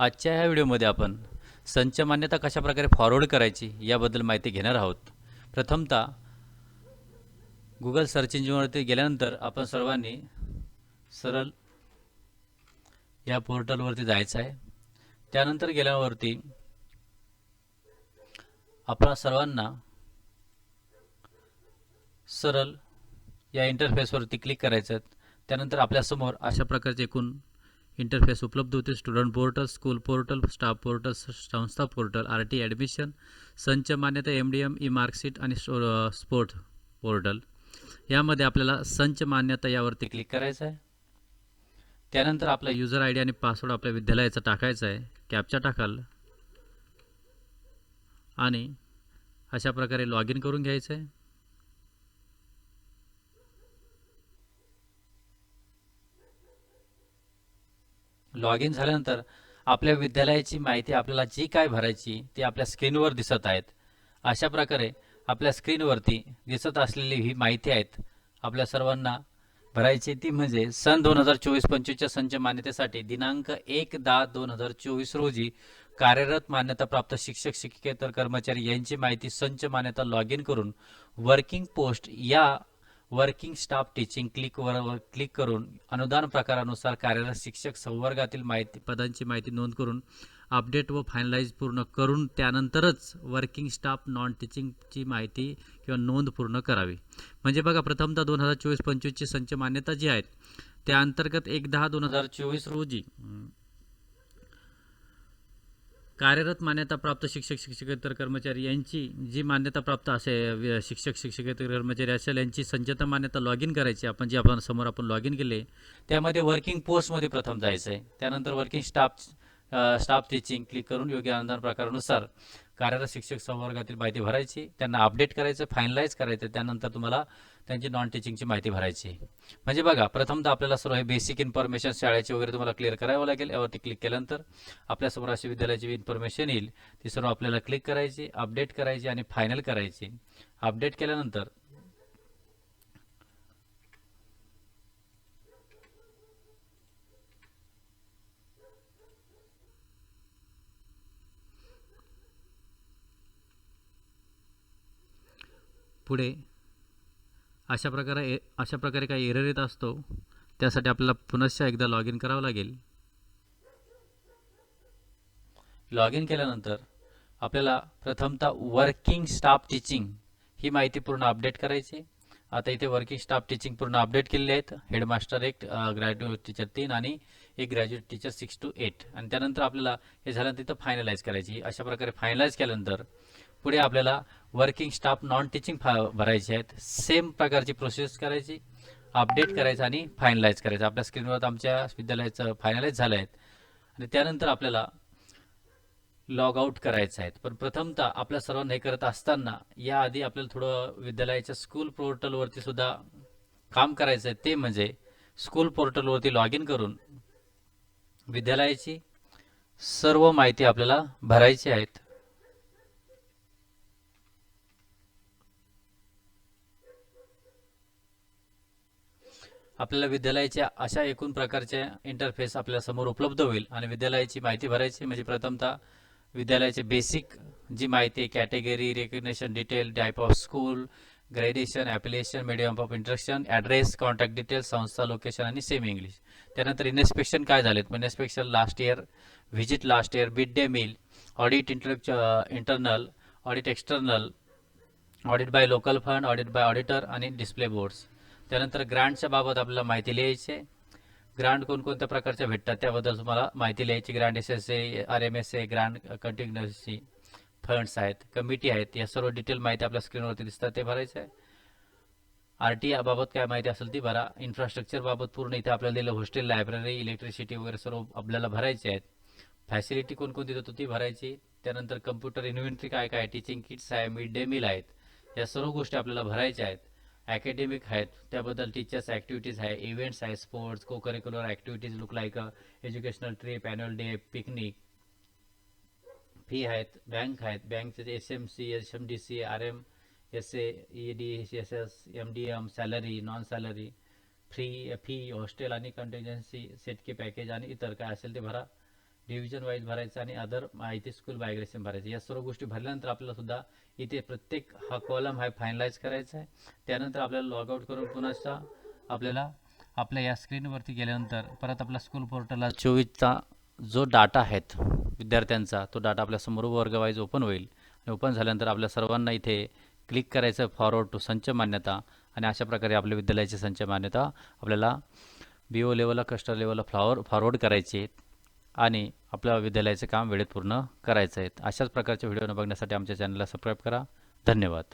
आजच्या ह्या व्हिडिओमध्ये आपण संच मान्यता कशा प्रकारे फॉरवर्ड करायची याबद्दल माहिती घेणार आहोत. प्रथमतः गुगल सर्च इंजिनवरती गेल्यानंतर आपण सर्वांनी सरळ या पोर्टलवरती जायचं आहे. त्यानंतर गेल्यावरती आपणा सर्वांना सरळ या इंटरफेसवरती क्लिक करायचं आहे. त्यानंतर आपल्यासमोर अशा प्रकारचे एकूण इंटरफेस उपलब्ध होते. Student portal school portal staff portal संस्था पोर्टल आर टी ॲडमिशन संच मान्यता M D M e marksheet आणि स्पोर्ट पोर्टल. यामध्ये आपल्याला संच मान्यता यावरती क्लिक करायचं आहे. त्यानंतर आपला युजर आय डी आणि पासवर्ड आपल्या विद्यालयाचा टाकायचा आहे. कॅपचा टाकाल. आणि अशा प्रकारे लॉग इन करून घ्यायचं आहे. लॉग इन झाल्यानंतर आपल्या विद्यालयाची माहिती आपल्याला जी काय भरायची ती आपल्या स्क्रीनवर दिसत आहेत. अशा प्रकारे आपल्या स्क्रीनवरती दिसत असलेली ही माहिती आहेत आपल्या सर्वांना भरायची. ती म्हणजे सन दोन हजार चोवीस पंचवीसच्या संच मान्यतेसाठी दिनांक एक दहा दोन हजार चोवीस रोजी कार्यरत मान्यताप्राप्त शिक्षक शिक्षकेतर कर्मचारी यांची माहिती संच मान्यता लॉग इन करून वर्किंग पोस्ट या वर्किंग स्टाफ टीचिंग क्लिकवर क्लिक करून अनुदान प्रकारानुसार कार्यरत शिक्षक संवर्गातील माहिती पदांची माहिती नोंद करून अपडेट व फायनलाइज पूर्ण करून त्यानंतरच वर्किंग स्टाफ नॉन टीचिंगची माहिती किंवा नोंद पूर्ण करावी. म्हणजे बघा प्रथमतः दोन हजार चोवीस पंचवीसची संच मान्यता जी आहेत त्या अंतर्गत एक दहा दोन हजार चोवीस रोजी कार्यरत मान्यताप्राप्त शिक्षक शिक्षकेतर कर्मचारी यांची जी मान्यताप्राप्त असे शिक्षक शिक्षकेतर कर्मचारी असेल यांची संचता मान्यता लॉग इन करायची. आपण जे आपण समोर आपण लॉग इन केले त्यामध्ये वर्किंग पोस्टमध्ये प्रथम जायचं आहे त्यानंतर working staff staff teaching click करून योग्य अनुदान प्रकारानुसार कार्यरत शिक्षक संवर्गातील माहिती भरायची त्यांना अपडेट करायचं फायनलाइज करायचं त्यानंतर तुम्हाला त्यांची नॉन टीचिंगची माहिती भरायची. म्हणजे बघा प्रथमतः आपल्याला सर्व हे बेसिक इन्फॉर्मेशन शाळेची वगैरे तुम्हाला क्लिअर करावं लागेल. यावरती क्लिक केल्यानंतर आपल्यासमोर अशी विद्यालयाची इन्फॉर्मेशन येईल. ती सर्व आपल्याला क्लिक करायची अपडेट करायची आणि फायनल करायची. अपडेट केल्यानंतर पुढे अशा प्रकारे ए- अशा प्रकारे काही एरर येत असतो त्यासाठी आपल्याला पुनश्च एकदा लॉग इन करावं लागेल. लॉग इन केल्यानंतर आपल्याला प्रथमतः वर्किंग स्टाफ टीचिंग ही माहिती पूर्ण अपडेट करायची. आता इथे वर्किंग स्टाफ टीचिंग पूर्ण अपडेट केलेली आहेत. हेडमास्टर एक ग्रॅज्युएट टीचर तीन आणि एक graduate teacher six two eight आणि त्यानंतर आपल्याला हे झाल्यानंतर तिथं फायनलाइज करायची. अशा प्रकारे फायनलाइज केल्यानंतर पुढे आपल्याला वर्किंग स्टाफ नॉन टीचिंग भरायचे आहेत. सेम प्रकारची प्रोसेस करायची अपडेट करायचं आणि फायनलाइज करायचं. आपल्या स्क्रीनवर आमच्या विद्यालयाचं फायनलाइज झालं आहेत आणि त्यानंतर आपल्याला लॉग आउट करायचं आहे. पण प्रथमतः आपल्या सर्वांना हे करत असताना याआधी आपल्याला थोडं विद्यालयाच्या स्कूल पोर्टलवरती सुद्धा काम करायचं आहे. ते म्हणजे स्कूल पोर्टलवरती लॉग इन करून विद्यालयाची सर्व माहिती आपल्याला भरायची आहेत. आपल्याला विद्यालयाच्या अशा एकूण प्रकारच्या इंटरफेस आपल्यासमोर उपलब्ध होईल. आणि विद्यालयाची माहिती भरायची म्हणजे प्रथमतः विद्यालयाचे बेसिक जी माहिती category recognition detail type of school graduation application medium of instruction address contact details संस्था लोकेशन आणि सेमी इंग्लिश त्यानंतर इन्स्पेक्शन काय झालेत? म्हणजे inspection last year visit last year mid day meal audit inter internal audit external audit by local fund audit by auditor आणि display boards त्यानंतर ग्रांटच्या बाबत आपल्याला माहिती लिहायची आहे. ग्रांट कोणकोणत्या प्रकारच्या भेटतात त्याबद्दल तुम्हाला माहिती लिहायची. Grant S S A R M S A grant continuancy funds आहेत कमिटी आहेत या सर्व डिटेल माहिती आपल्या स्क्रीनवरती दिसतात ते भरायचं आहे. आर टी याबाबत काय माहिती असेल ती भरा. इन्फ्रास्ट्रक्चरबाबत पूर्ण इथे आपल्याला दिलं हॉस्टेल लायब्ररी इलेक्ट्रिसिटी वगैरे सर्व आपल्याला भरायचे आहेत. फॅसिलिटी कोणकोणती देतो ती भरायची. त्यानंतर कम्प्युटर इन्व्हेंटरी काय काय टीचिंग किट्स आहे मिड डे मील आहेत. या सर्व गोष्टी आपल्याला भरायच्या आहेत. अकॅडमिक आहेत त्याबद्दल टीचर्स ॲक्टिव्हिटीज आहे इव्हेंट्स आहे sports co curricular activities look like educational trip annual day picnic fee आहेत बँक आहेत बँकचे S M C S M D C R M S A E D S S M D M salary non salary free fee hostel आणि contingency सेटकी package आणि इतर काय असेल ते भरा. डिव्हिजन वाईज भरायचं आणि अदर माहिती स्कूल बायोग्रेशन भरायचं. या सर्व गोष्टी भरल्यानंतर आपल्याला सुद्धा इथे प्रत्येक हा कॉलम हा फायनलाइज करायचा आहे. त्यानंतर आपल्याला लॉग आउट करून पुन्हा आपल्याला आपल्या या स्क्रीनवरती गेल्यानंतर परत आपल्या स्कूल पोर्टलला चोवीसचा जो डाटा आहेत विद्यार्थ्यांचा तो डाटा आपल्यासमोर वर्गवाईज ओपन होईल. आणि ओपन झाल्यानंतर आपल्या सर्वांना इथे क्लिक करायचं फॉरवर्ड टू संच मान्यता. आणि अशा प्रकारे आपल्या विद्यालयाची संच मान्यता आपल्याला बी ओ लेवलला क्लस्टर लेवलला फ्लॉवर फॉरवर्ड करायचे आणि आपल्या विद्यालयाचे काम वेळेत पूर्ण करायचं आहे. अशाच प्रकारचे व्हिडिओ बघण्यासाठी आमच्या चॅनलला सबस्क्राईब करा. धन्यवाद.